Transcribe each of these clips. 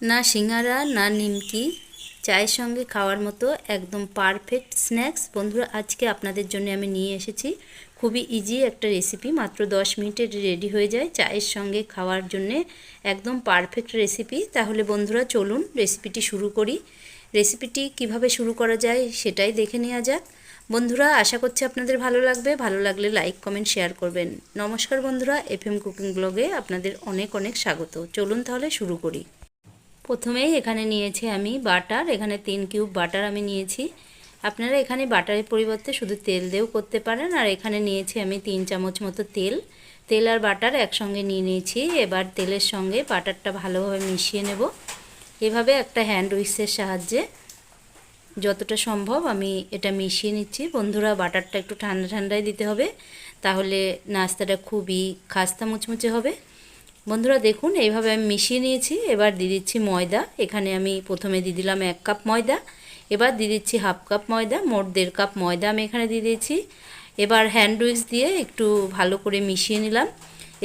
না সিঙ্গারা, না নিমকি, চায়ের সঙ্গে খাওয়ার মতো একদম পারফেক্ট স্ন্যাক্স বন্ধুরা, আজকে আপনাদের জন্য আমি নিয়ে এসেছি খুবই ইজি একটা রেসিপি মাত্র দশ মিনিটে রেডি হয়ে যায় চায়ের সঙ্গে খাওয়ার জন্যে। একদম পারফেক্ট রেসিপি তাহলে বন্ধুরা, চলুন রেসিপিটি শুরু করি। রেসিপিটি কীভাবে শুরু করা যায় সেটাই দেখে নেওয়া যাক। বন্ধুরা, আশা করছি আপনাদের ভালো লাগবে। ভালো লাগলে লাইক কমেন্ট শেয়ার করবেন। নমস্কার বন্ধুরা এফ এম কুকিং ব্লগে আপনাদের অনেক অনেক স্বাগত। চলুন তাহলে শুরু করি। প্রথমেই এখানে নিয়েছি আমি বাটার, এখানে তিন কিউব বাটার আমি নিয়েছি। আপনারা এখানে বাটারের পরিবর্তে শুধু তেল দিয়েও করতে পারেন, আর এখানে নিয়েছি আমি তিন চামচ মতো তেল। তেল আর বাটার একসঙ্গে নিয়ে নিয়েছি, এবার তেলের সঙ্গে বাটারটা ভালোভাবে মিশিয়ে নেব। এভাবে একটা হ্যান্ড উইক্সের সাহায্যে যতটা সম্ভব আমি এটা মিশিয়ে নিচ্ছি। বন্ধুরা, বাটারটা একটু ঠান্ডা ঠান্ডায় দিতে হবে, তাহলে নাস্তাটা খুবই খাস্তা মুচমুচে হবে। বন্ধুরা দেখুন, এইভাবে আমি মিশিয়ে নিয়েছি। এবার দিয়ে দিচ্ছি ময়দা। এখানে আমি প্রথমে দিয়ে দিলাম এক কাপ ময়দা। এবার দিয়ে দিচ্ছি হাফ কাপ ময়দা, মোট দেড় কাপ ময়দা আমি এখানে দিয়ে দিয়েছি। এবার হ্যান্ড উইক্স দিয়ে একটু ভালো করে মিশিয়ে নিলাম।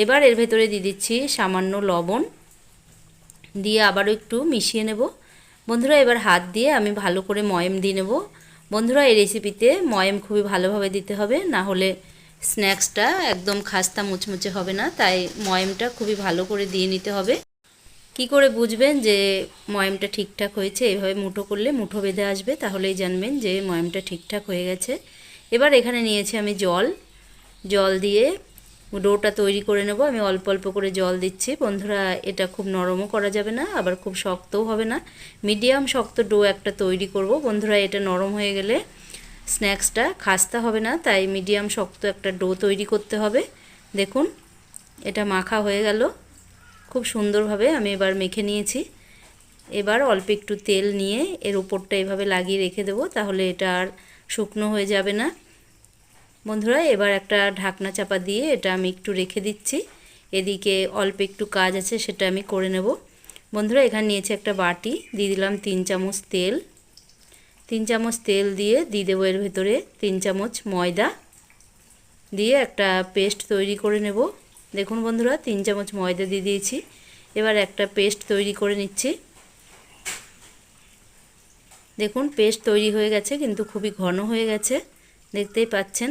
এবার এর ভেতরে দিয়ে দিচ্ছি সামান্য লবণ। দিয়ে আবারও একটু মিশিয়ে নেব। বন্ধুরা, এবার হাত দিয়ে আমি ভালো করে ময়ম দিয়ে নেব। বন্ধুরা, এই রেসিপিতে ময়ম খুবই ভালোভাবে দিতে হবে। না হলে স্ন্যাক্সটা একদম খাস্তা মুচমুচে হবে না, তাই ময়মটা খুবই ভালো করে দিয়ে নিতে হবে। কি করে বুঝবেন যে ময়মটা ঠিকঠাক হয়েছে? এভাবে মুঠো করলে মুঠো বেঁধে আসবে, তাহলেই জানবেন যে ময়মটা ঠিকঠাক হয়ে গেছে। এবার এখানে নিয়েছি আমি জল। জল দিয়ে ডোটা তৈরি করে নেব। আমি অল্প অল্প করে জল দিচ্ছি। বন্ধুরা, এটা খুব নরমও করা যাবে না, আবার খুব শক্তও হবে না। মিডিয়াম শক্ত ডো একটা তৈরি করব। বন্ধুরা, এটা নরম হয়ে গেলে স্ন্যাক্সটা খাস্তা হবে না, তাই মিডিয়াম শক্ত একটা ডো তৈরি করতে হবে। দেখুন, এটা মাখা হয়ে গেল। খুব সুন্দরভাবে আমি এবার মেখে নিয়েছি। এবার অল্প একটু তেল নিয়ে এর উপরটা এভাবে লাগিয়ে রেখে দেবো, তাহলে এটা আর শুকনো হয়ে যাবে না। বন্ধুরা, এবার একটা ঢাকনা চাপা দিয়ে এটা আমি একটু রেখে দিচ্ছি। এদিকে অল্প একটু কাজ আছে, সেটা আমি করে নেব। বন্ধুরা, এখানে নিয়েছি একটা বাটি, দিয়ে দিলাম তিন চামচ তেল। তিন চামচ তেল দিয়ে দিয়ে দেবো এর ভেতরে তিন চামচ ময়দা দিয়ে একটা পেস্ট তৈরি করে নেব। দেখুন বন্ধুরা, তিন চামচ ময়দা দিয়ে দিয়েছি। এবার একটা পেস্ট তৈরি করে নিচ্ছি। দেখুন, পেস্ট তৈরি হয়ে গেছে, কিন্তু খুবই ঘন হয়ে গেছে। দেখতেই পাচ্ছেন।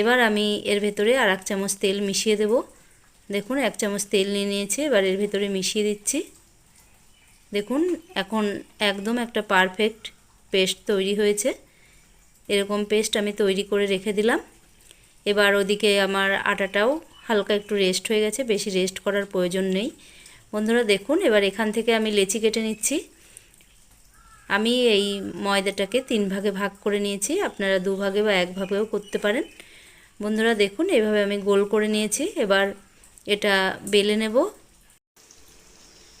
এবার আমি এর ভেতরে আর এক চামচ তেল মিশিয়ে দেব। দেখুন, এক চামচ তেল নিয়ে নিয়েছি, এবার এর ভেতরে মিশিয়ে দিচ্ছি। দেখুন, এখন একদম একটা পারফেক্ট পেস্ট তৈরি হয়েছে। এরকম পেস্ট আমি তৈরি করে রেখে দিলাম। এবার ওদিকে আমার আটাটাও হালকা একটু রেস্ট হয়ে গেছে, বেশি রেস্ট করার প্রয়োজন নেই। বন্ধুরা, দেখুন, এবার এখান থেকে আমি লেচি কেটে নিচ্ছি। আমি এই ময়দাটাকে তিন ভাগে ভাগ করে নিয়েছি, আপনারা দু ভাগে বা এক ভাগেও করতে পারেন। বন্ধুরা, দেখুন, এভাবে আমি গোল করে নিয়েছি। এবার এটা বেলে নেব।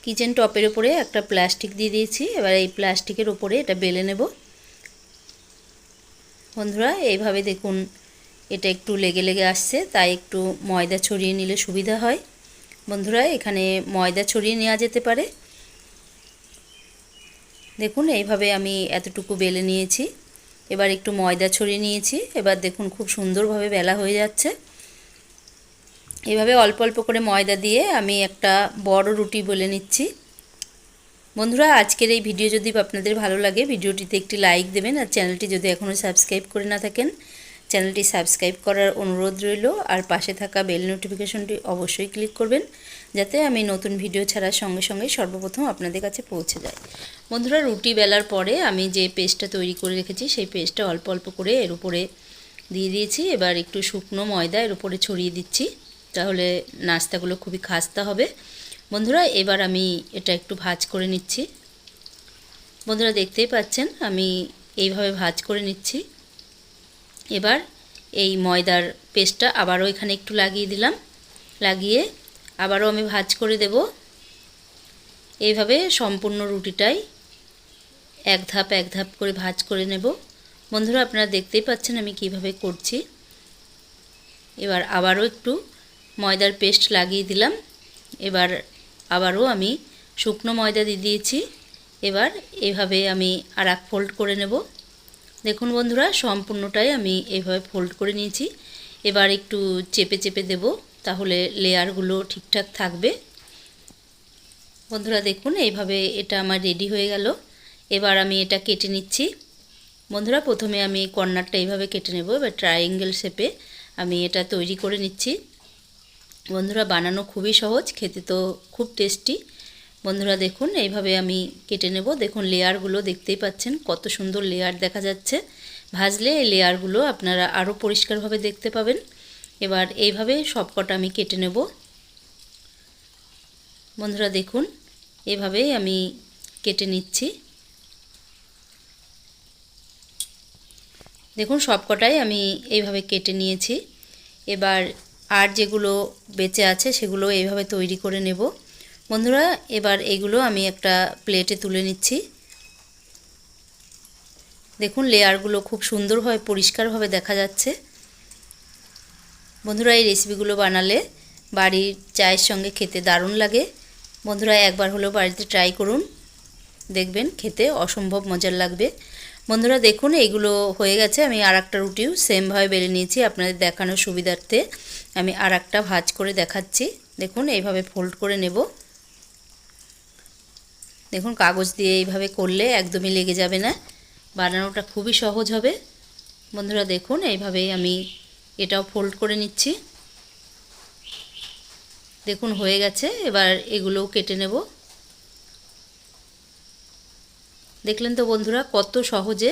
কিচেন টপের উপরে একটা প্লাস্টিক দিয়ে দিয়েছি। এবার এই প্লাস্টিকের উপরে এটা বেলে নেব। বন্ধুরা, এইভাবে দেখুন, এটা একটু লেগে লেগে আসছে, তাই একটু ময়দা ছড়িয়ে নিলে সুবিধা হয়। বন্ধুরা, এখানে ময়দা ছড়িয়ে নেওয়া যেতে পারে। দেখুন, এইভাবে আমি এতটুকু বেলে নিয়েছি। এবার একটু ময়দা ছড়িয়ে নিয়েছি। এবার দেখুন, খুব সুন্দরভাবে বেলা হয়ে যাচ্ছে। এভাবে অল্প অল্প করে ময়দা দিয়ে আমি একটা বড় রুটি বলে নিচ্ছি। বন্ধুরা, আজকের এই ভিডিও যদি আপনাদের ভালো লাগে, ভিডিওটিতে একটি লাইক দেবেন আর চ্যানেলটি যদি এখনও সাবস্ক্রাইব করে না থাকেন, চ্যানেলটি সাবস্ক্রাইব করার অনুরোধ রইল আর পাশে থাকা বেল নোটিফিকেশনটি অবশ্যই ক্লিক করবেন, যাতে আমি নতুন ভিডিও ছাড়ার সঙ্গে সঙ্গে সর্বপ্রথম আপনাদের কাছে পৌঁছে যায়। বন্ধুরা, রুটি বেলার পরে আমি যে পেস্টটা তৈরি করে রেখেছি, সেই পেস্টটা অল্প অল্প করে এর উপরে দিয়ে দিয়েছি। এবার একটু শুকনো ময়দা এর উপরে ছড়িয়ে দিচ্ছি। তাহলে নাস্তাগুলো খুবই খাস্তা হবে। বন্ধুরা, এবার আমি এটা একটু ভাজ করে নিচ্ছি। বন্ধুরা, দেখতেই পাচ্ছেন, আমি এইভাবে ভাজ করে নিচ্ছি। এবার এই ময়দার পেস্টটা আবারও এখানে একটু লাগিয়ে দিলাম। লাগিয়ে আবারও আমি ভাজ করে দেব। এইভাবে সম্পূর্ণ রুটিটাই এক ধাপ এক ধাপ করে ভাজ করে নেব। বন্ধুরা, আপনারা দেখতেই পাচ্ছেন আমি কীভাবে করছি। এবার আবারও একটু ময়দার পেস্ট লাগিয়ে দিলাম। এবার আবারও আমি শুকনো ময়দা দিয়ে দিয়েছি। এবার এভাবে আমি আর এক ফোল্ড করে নেব। দেখুন বন্ধুরা, সম্পূর্ণটাই আমি এভাবে ফোল্ড করে নিয়েছি। এবার একটু চেপে চেপে দেব, তাহলে লেয়ারগুলো ঠিকঠাক থাকবে। বন্ধুরা, দেখুন, এইভাবে এটা আমার রেডি হয়ে গেল। এবার আমি এটা কেটে নিচ্ছি। বন্ধুরা, প্রথমে আমি কর্নারটা এইভাবে কেটে নেব। এবার ট্রায়াঙ্গেল শেপে আমি এটা তৈরি করে নিচ্ছি। বন্ধুরা বানানো খুবই সহজ, খেতে তো খুব টেস্টি। বন্ধুরা দেখুন, এইভাবে আমি কেটে নেব। দেখুন, লেয়ারগুলো দেখতেই পাচ্ছেন, কত সুন্দর লেয়ার দেখা যাচ্ছে। ভাজলে এই লেয়ারগুলো আপনারা আরও পরিষ্কারভাবে দেখতে পাবেন। এবার এইভাবে সবকটা আমি কেটে নেব। বন্ধুরা দেখুন, এভাবেই আমি কেটে নিচ্ছি। দেখুন, সবকটাই আমি এইভাবে কেটে নিয়েছি। এবার আর যেগুলো বেঁচে আছে সেগুলো এইভাবে তৈরি করে নেব। বন্ধুরা, এবার এগুলো আমি একটা প্লেটে তুলে নিচ্ছি। দেখুন, লেয়ারগুলো খুব সুন্দরভাবে পরিষ্কারভাবে দেখা যাচ্ছে। বন্ধুরা, এই রেসিপিগুলো বানালে বাড়ির চায়ের সঙ্গে খেতে দারুণ লাগে। বন্ধুরা, একবার হলেও বাড়িতে ট্রাই করুন। দেখবেন খেতে অসম্ভব মজার লাগবে। বন্ধুরা দেখুন এইগুলো হয়ে গেছে। আমি আর একটা রুটিও সেমভাবে বেলে নিয়েছি আপনাদের দেখানোর সুবিধার্থে। আমি আর একটা ভাজ করে দেখাচ্ছি। দেখুন, এইভাবে ফোল্ড করে নেব। দেখুন, কাগজ দিয়ে এইভাবে করলে একদমই লেগে যাবে না। বানানোটা খুবই সহজ হবে। বন্ধুরা দেখুন, এইভাবেই আমি এটাও ফোল্ড করে নিচ্ছি। দেখুন, হয়ে গেছে। এবার এগুলোও কেটে নেব। দেখলেন তো বন্ধুরা, কত সহজে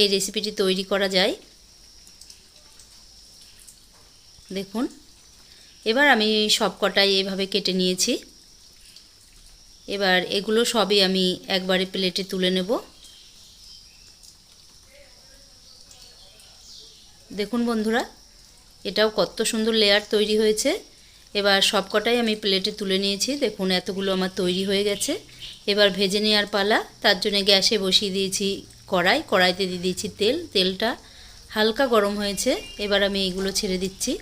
এই রেসিপিটি তৈরি করা যায়। দেখুন, এবার আমি সব কটাই এইভাবে কেটে নিয়েছি। এবার এগুলো সবই আমি একবারে প্লেটে তুলে নেব। দেখুন বন্ধুরা, এটাও কত সুন্দর লেয়ার তৈরি হয়েছে। এবার সবকটাই আমি প্লেটে তুলে নিয়েছি। দেখুন, এতগুলো আমার তৈরি হয়ে গেছে। এবার ভেজে নেওয়ার পালা। তার জন্য গ্যাসে বসিয়ে দিয়েছি কড়াই। কড়াইতে দিয়ে দিয়েছি তেল। তেলটা হালকা গরম হয়েছে। এবার আমি এইগুলো ছেড়ে দিচ্ছি।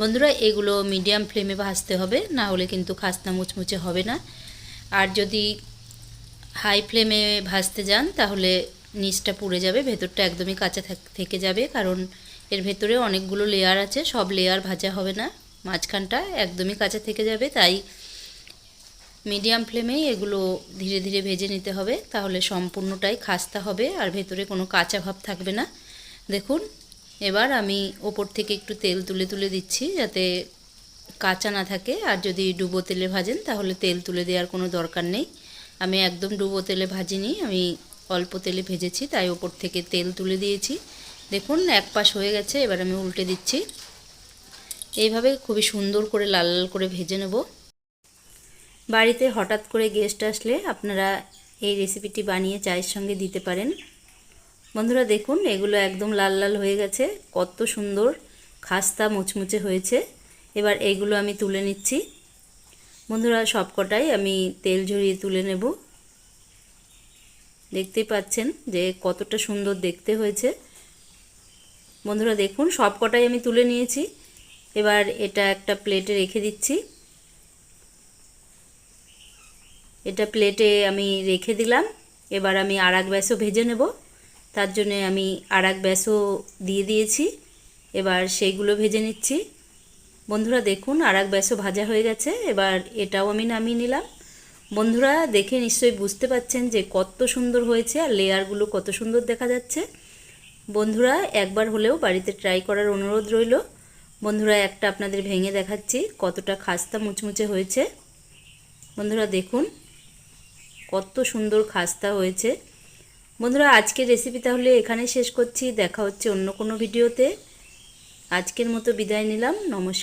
বন্ধুরা, এগুলো মিডিয়াম ফ্লেমে ভাজতে হবে। না হলে কিন্তু খাস্তা মুচমুচে হবে না। আর যদি হাই ফ্লেমে ভাজতে যান, তাহলে নিচটা পুড়ে যাবে। ভেতরটা একদমই কাঁচা থেকে যাবে। কারণ এর ভেতরে অনেকগুলো লেয়ার আছে। সব লেয়ার ভাজা হবে না। মাঝখানটা একদমই কাঁচা থেকে যাবে। তাই মিডিয়াম ফ্লেমেই এগুলো ধীরে ধীরে ভেজে নিতে হবে। তাহলে সম্পূর্ণটাই খাস্তা হবে আর ভেতরে কোনো কাঁচা ভাব থাকবে না। দেখুন, এবার আমি ওপর থেকে একটু তেল তুলে তুলে দিচ্ছি যাতে কাঁচা না থাকে। আর যদি ডুবো তেলে ভাজেন, তাহলে তেল তুলে দেওয়ার কোনো দরকার নেই। আমি একদম ডুবো তেলে ভাজিনি, আমি অল্প তেলে ভেজেছি, তাই ওপর থেকে তেল তুলে দিয়েছি। দেখুন, এক পাশ হয়ে গেছে, এবার আমি উল্টে দিচ্ছি। এইভাবে খুবই সুন্দর করে লাল লাল করে ভেজে নেব। বাড়িতে হঠাৎ করে গেস্ট আসলে আপনারা এই রেসিপিটি বানিয়ে চায়ের সঙ্গে দিতে পারেন। বন্ধুরা দেখুন, এগুলো একদম লাল লাল হয়ে গেছে, কত সুন্দর খাস্তা মুচমুচে হয়েছে। এবার এগুলো আমি তুলে নিচ্ছি। বন্ধুরা সবকটাই আমি তেল ঝরিয়ে তুলে নেব। দেখতেই পাচ্ছেন যে কতটা সুন্দর দেখতে হয়েছে। বন্ধুরা দেখুন, সবকটাই আমি তুলে নিয়েছি। এবার এটা একটা প্লেটে রেখে দিচ্ছি। এটা প্লেটে আমি রেখে দিলাম। এবার আমি আর এক ব্যাসও ভেজে নেব। তার জন্যে আমি আর এক ব্যাসও দিয়ে দিয়েছি। এবার সেইগুলো ভেজে নিচ্ছি। বন্ধুরা, দেখুন আর এক ব্যাসও ভাজা হয়ে গেছে। এবার এটাও আমি নামিয়ে নিলাম। বন্ধুরা, দেখে নিশ্চয়ই বুঝতে পাচ্ছেন যে কত সুন্দর হয়েছে আর লেয়ারগুলো কত সুন্দর দেখা যাচ্ছে। বন্ধুরা, একবার হলেও বাড়িতে ট্রাই করার অনুরোধ রইল। বন্ধুরা, একটা আপনাদের ভেঙে দেখাচ্ছি কতটা খাস্তা মুচমুচে হয়েছে। বন্ধুরা, দেখুন কত সুন্দর খাস্তা হয়েছে। বন্ধুরা, আজকের রেসিপি তাহলে এখানে শেষ করছি। দেখা হচ্ছে অন্য কোনো ভিডিওতে আজকের মতো বিদায় নিলাম। নমস্কার।